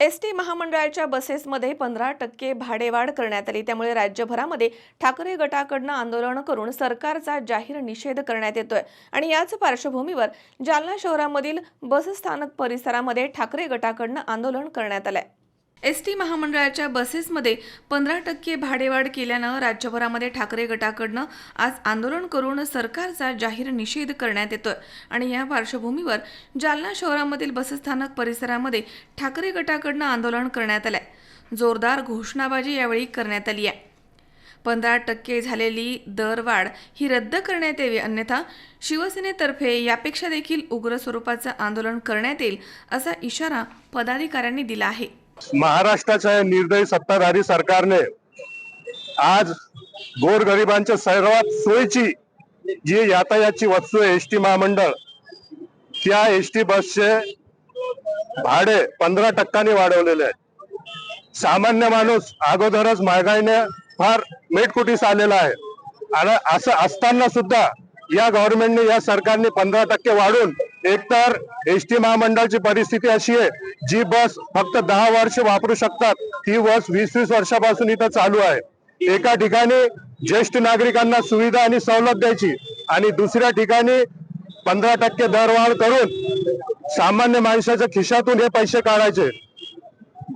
S T महामंडळाच्या बसेसमध्ये पंधरा टक्के भाडेवाढ करण्यात आली. त्यामुळे राज्यभरामध्ये ठाकरे गटाकडनं आंदोलन करून सरकारचा जाहीर निषेध करण्यात येतोय. आणि याच पार्श्वभूमीवर जालना शहरामधील बसस्थानक परिसरामध्ये ठाकरे गटाकडनं आंदोलन करण्यात आलंय. एस टी महामंडळाच्या बसेसमध्ये पंधरा टक्के भाडेवाढ केल्यानं राज्यभरामध्ये ठाकरे गटाकडनं आज आंदोलन करून सरकारचा जाहीर निषेध करण्यात येतोय. आणि या पार्श्वभूमीवर जालना शहरामधील बसस्थानक परिसरामध्ये ठाकरे गटाकडनं आंदोलन करण्यात आलंय. जोरदार घोषणाबाजी यावेळी करण्यात आली आहे. पंधरा टक्के झालेली दरवाढ ही रद्द करण्यात यावी अन्यथा शिवसेनेतर्फे यापेक्षा देखील उग्र स्वरूपाचं आंदोलन करण्यात येईल असा इशारा पदाधिकाऱ्यांनी दिला आहे. महाराष्ट्राच्या निर्दयी सत्ताधारी सरकारने आज गोरगरिबांच्या सर्वात सोयीची जी यातायातची वस्तू आहे एस टी महामंडळ त्या एस टी बसचे भाडे पंधरा टक्क्यांनी वाढवलेले आहे सामान्य माणूस अगोदरच महागाईने फार मेटकुटीस आलेला आहे. आणि असं असताना सुद्धा या गव्हर्नमेंटने या सरकारने पंधरा टक्के वाढून एकतर एस टी महामंडळाची परिस्थिती अशी आहे जी बस फक्त दहा वर्ष वापरू शकतात ती बस वीस वीस वर्षापासून इथं चालू आहे. एका ठिकाणी ज्येष्ठ नागरिकांना सुविधा आणि सवलत द्यायची आणि दुसऱ्या ठिकाणी पंधरा टक्के दरवाढ करून सामान्य माणसाच्या खिशातून हे पैसे काढायचे.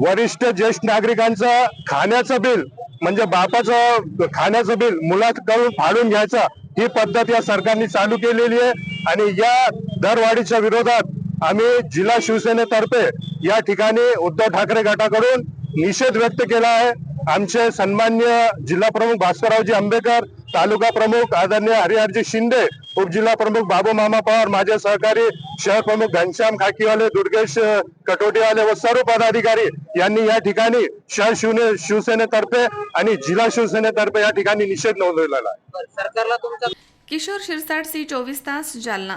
वरिष्ठ ज्येष्ठ नागरिकांचं खाण्याचं बिल म्हणजे बापाचं खाण्याचं बिल मुलाकडून फाडून घ्यायचं ही पद्धत या सरकारने चालू केलेली आहे. आणि या दरवाढीच्या विरोधात आम्ही जिल्हा शिवसेनेतर्फे या ठिकाणी उद्धव ठाकरे गटाकडून निषेध व्यक्त केला आहे. आमचे सन्मान्य जिल्हा प्रमुख भास्कररावजी आंबेकर तालुका प्रमुख आदरणीय हरिहरजी शिंदे उपजिल्हा प्रमुख बाबू मामा पवार माझे सहकारी शहर प्रमुख घनश्याम खाकीवाले दुर्गेश कटोटीवाले व सर्व पदाधिकारी यांनी या ठिकाणी शहर शिवने शिवसेनेतर्फे आणि जिल्हा शिवसेनेतर्फे या ठिकाणी निषेध नोंदवलेला आहे. किशोर शिरसाट सी चोवीस तास Jalna.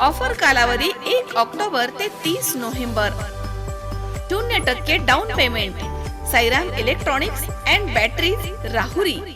ऑफर कालावधी एक ऑक्टोबर ते तीस नोव्हेंबर. शून्य टक्के down payment Sairam electronics and batteries Rahuri.